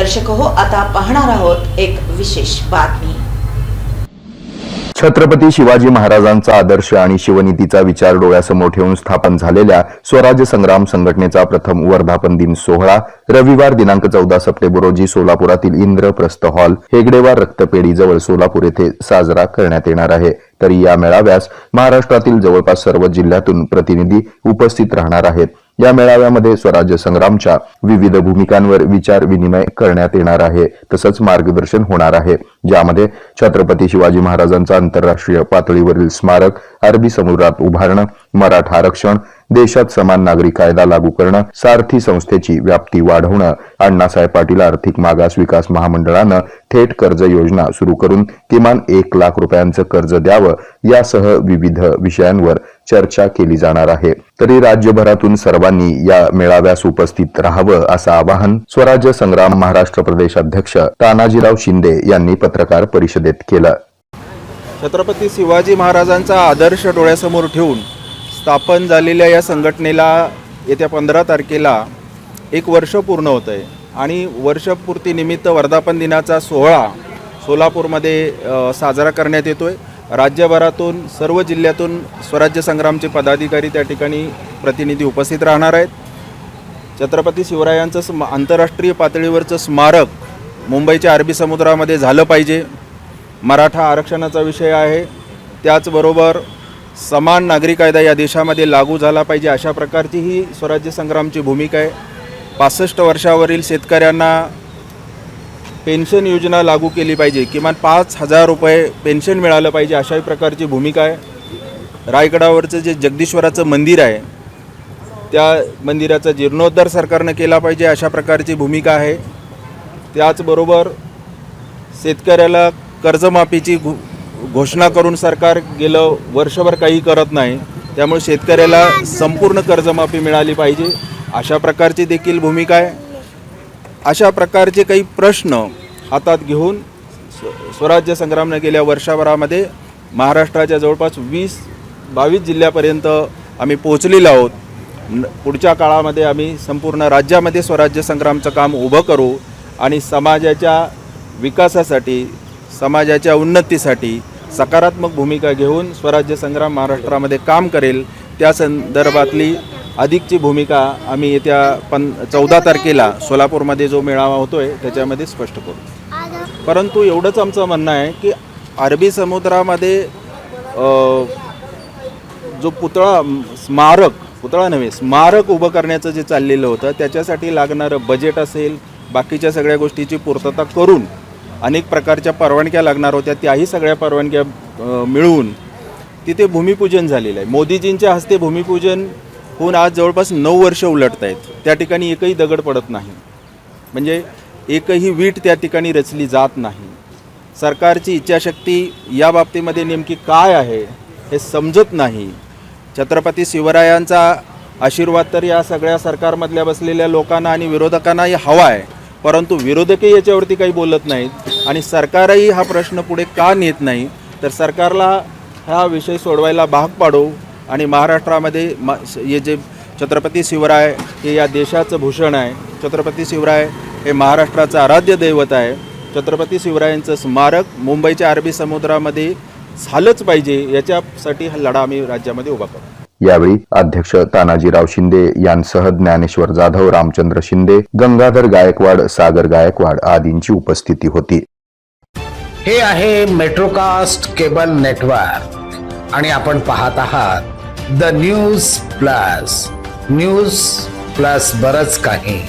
दर्शक हो आता पाहणार आहोत एक विशेष बातमी. छत्रपती शिवाजी महाराजांचा आदर्श आणि शिवनीतीचा विचार डोळ्यासमोर ठेवून स्थापन झालेल्या स्वराज्य संग्राम संघटनेचा प्रथम वर्धापन दिन सोहळा रविवार दिनांक चौदा सप्टेंबर रोजी सोलापुरातील इंद्रप्रस्थ हॉल हेगडेवार रक्तपेढीजवळ सोलापूर येथे साजरा करण्यात येणार आहे. तरी या मेळाव्यास महाराष्ट्रातील जवळपास सर्व जिल्ह्यातून प्रतिनिधी उपस्थित राहणार आहेत. या मेळाव्यामध्ये स्वराज्य संग्रामच्या विविध भूमिकांवर विचार विनिमय करण्यात येणार आहे. तसंच मार्गदर्शन होणार आहे. ज्यामध्ये छत्रपती शिवाजी महाराजांचा आंतरराष्ट्रीय पातळीवरील स्मारक अरबी समुद्रात उभारणं मराठा आरक्षण देशात समान नागरी कायदा लागू करणं सारथी संस्थेची व्याप्ती वाढवणं अण्णासाहेब पाटील आर्थिक मागास विकास महामंडळानं थेट कर्ज योजना सुरू करून किमान एक लाख रुपयांचं कर्ज द्यावं यासह विविध विषयांवर चर्चा केली जाणार आहे. तरी राज्यभरातून सर्वांनी या मेळाव्यास उपस्थित राहावं असं आवाहन स्वराज्य संग्राम महाराष्ट्र प्रदेश अध्यक्ष तानाजीराव शिंदे यांनी पत्रकार परिषदेत केलं. छत्रपती शिवाजी महाराजांचा आदर्श डोळ्यासमोर ठेवून स्थापन झालेल्या या संघटनेला येत्या पंधरा तारखेला एक वर्ष पूर्ण होत आहे आणि वर्षपूर्तीनिमित्त वर्धापन दिनाचा सोहळा सोलापूरमध्ये साजरा करण्यात येतो आहे राज्यभरातून सर्व जिल्ह्यातून स्वराज्य संग्रामचे पदाधिकारी त्या ठिकाणी प्रतिनिधी उपस्थित राहणार आहेत. छत्रपती शिवरायांचं स्म आंतरराष्ट्रीय पातळीवरचं स्मारक मुंबईच्या अरबी समुद्रामध्ये झालं पाहिजे. मराठा आरक्षणाचा विषय आहे. त्याचबरोबर समान नागरी कायदा या देशामध्ये लागू झाला पाहिजे अशा प्रकारची ही स्वराज्य संग्रामची भूमिका आहे. पासष्ट वर्षावरील शेतकऱ्यांना पेन्शन योजना लागू केली पाहिजे. किमान पाच हजार रुपये पेन्शन मिळालं पाहिजे अशाही प्रकारची भूमिका आहे. रायगडावरचं जे जगदीश्वराचं मंदिर आहे त्या मंदिराचा जीर्णोद्धार सरकारनं केला पाहिजे अशा प्रकारची भूमिका आहे. त्याचबरोबर शेतकऱ्याला कर्जमाफीची घो घोषणा करून सरकार गेलं वर्षभर काही करत नाही. त्यामुळे शेतकऱ्याला संपूर्ण कर्जमाफी मिळाली पाहिजे. अशा प्रकारची देखील भूमिका आहे. अशा प्रकारचे काही प्रश्न हातात घेऊन स्व स्वराज्य संग्रामने गेल्या वर्षभरामध्ये महाराष्ट्राच्या जवळपास वीस बावीस जिल्ह्यापर्यंत आम्ही पोचलेलो आहोत. न- पुढच्या काळामध्ये आम्ही संपूर्ण राज्यामध्ये स्वराज्य संग्रामचं काम उभं करू आणि समाजाच्या विकासासाठी समाजाच्या उन्नतीसाठी सकारात्मक भूमिका घेऊन स्वराज्य संग्राम महाराष्ट्रामध्ये काम करेल. त्या संदर्भातली अधिकची भूमिका आम्ही येत्या पन चौदा तारखेला सोलापूरमध्ये जो मेळावा होतो आहे त्याच्यामध्ये स्पष्ट करू. परंतु एवढंच आमचं म्हणणं आहे की अरबी समुद्रामध्ये जो पुतळा स्मारक पुतळा नव्हे स्मारक उभं करण्याचं जे चाललेलं होतं त्याच्यासाठी लागणारं बजेट असेल बाकीच्या सगळ्या गोष्टीची पूर्तता करून अनेक प्रकारच्या परवानग्या लागणार होत्या त्याही सगळ्या परवानग्या मिळवून तिथे भूमिपूजन झालेलं आहे. मोदीजींच्या हस्ते भूमिपूजन होऊन आज जवळपास नऊ वर्ष उलटत आहेत त्या ठिकाणी एकही दगड पडत नाही. म्हणजे एकही वीट त्या ठिकाणी रचली जात नाही. सरकारची इच्छाशक्ती या बाबतीमध्ये नेमकी काय आहे हे समजत नाही. छत्रपती शिवरायांचा आशीर्वाद तर या सगळ्या सरकारमधल्या बसलेल्या लोकांना आणि विरोधकांनाही हवा आहे परंतु विरोधकही याच्यावरती काही बोलत नाहीत आणि सरकारही हा प्रश्न पुढे का नेत नाही तर सरकारला हा विषय सोडवायला भाग पाडू आणि महाराष्ट्रामध्ये म हे जे छत्रपती शिवराय हे या देशाचं भूषण आहे छत्रपती शिवराय हे महाराष्ट्राचं आराध्य दैवत आहे. छत्रपती शिवरायांचं स्मारक मुंबईच्या अरबी समुद्रामध्ये झालंच पाहिजे याच्यासाठी हा लढा आम्ही राज्यामध्ये उभा करू यावेळी अध्यक्ष तानाजीराव शिंदे यांसह ज्ञानेश्वर जाधव रामचंद्र शिंदे गंगाधर गायकवाड सागर गायकवाड आदींची उपस्थिती होती. हे आहे मेट्रोकास्ट केबल नेटवर्क आणि आपण पाहत आहात the news plus news plus बरच काही.